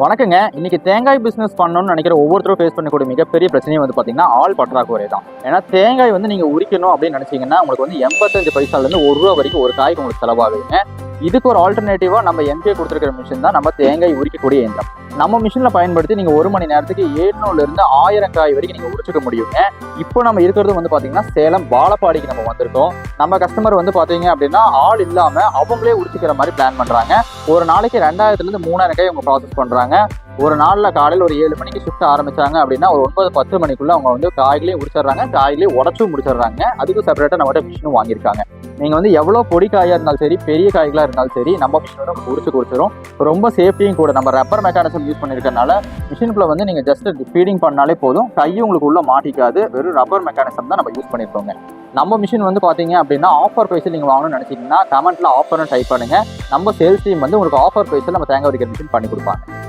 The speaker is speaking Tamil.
வணக்கங்க. இன்னைக்கு தேங்காய் பிஸ்னஸ் பண்ணணும்னு நினைக்கிற ஒவ்வொருத்தரும் ஃபேஸ் பண்ணக்கூடிய மிகப்பெரிய பிரச்சனையும் வந்து பார்த்தீங்கன்னா ஆள் பற்றாக்குறை தான். ஏன்னா தேங்காய் வந்து நீங்க உரிக்கணும் அப்படின்னு நினைச்சீங்கன்னா உங்களுக்கு வந்து எண்பத்தஞ்சு பைசால இருந்து ஒரு ரூபா வரைக்கும் ஒரு காய்க்கு உங்களுக்கு செலவாகுங்க இதுக்கு ஒரு ஆல்டர்னேட்டிவாக நம்ம எம்கே கொடுத்துருக்கிற மிஷின் தான் நம்ம தேங்காய் உரிக்கக்கூடிய இயந்திரம். நம்ம மிஷினில் பயன்படுத்தி நீங்கள் ஒரு மணி நேரத்துக்கு ஏழுநூறுலேருந்து ஆயிரம் காய் வரைக்கும் நீங்கள் உரிச்சுக்க முடியுங்க. இப்போ நம்ம இருக்கிறது வந்து பார்த்தீங்கன்னா சேலம் வாழப்பாடிக்கு நம்ம வந்திருக்கோம். நம்ம கஸ்டமர் வந்து பார்த்தீங்க அப்படின்னா ஆள் இல்லாமல் அவங்களே உரிச்சிக்கிற மாதிரி பிளான் பண்ணுறாங்க ஒரு நாளைக்கு ரெண்டாயிரத்துலேருந்து மூணாயிரம் காய் அவங்க ப்ராசஸ் பண்ணுறாங்க ஒரு நாளில் காலையில் ஒரு ஏழு மணிக்கு ஷிஃப்ட் ஆரம்பிச்சாங்க அப்படின்னா ஒரு ஒன்பது பத்து மணிக்குள்ளே அவங்க வந்து காய்களையும் உரிச்சிடுறாங்க. காய்களையும் உடச்சும் முடிச்சிடுறாங்க. அதுக்கு செப்பரேட்டாக நம்மகிட்ட மிஷினும் வாங்கியிருக்காங்க. நீங்கள் வந்து எவ்வளோ பொடி காயாக இருந்தாலும் சரி பெரிய காய்களாக இருந்தாலும் சரி நம்ம மிஷினோட உரிச்சு கொடுத்துரும். ரொம்ப சேஃப்டியும் கூட நம்ம ரப்பர் மெக்கானிசம் யூஸ் பண்ணியிருக்கனால மிஷினுக்குள்ள வந்து நீங்கள் ஜஸ்ட் ஃபீடிங் பண்ணாலே போதும். கையும் உங்களுக்கு உள்ள மாட்டிக்காது. வெறும் ரப்பர் மெக்கானிசம் தான் நம்ம யூஸ் பண்ணியிருக்கோங்க நம்ம மிஷின் வந்து பார்த்தீங்க அப்படின்னா ஆஃபர் ப்ரைஸில் நீங்கள் வாங்கணும்னு நினச்சிங்கன்னா கமெண்ட்டில் ஆஃபர்னு டைப் பண்ணுங்கள் நம்ம சேல்ஸ் டீம் வந்து உங்களுக்கு ஆஃபர் ப்ரைஸில் நம்ம தேங்காய் உரிக்கிற மிஷின் பண்ணி கொடுப்பாங்க.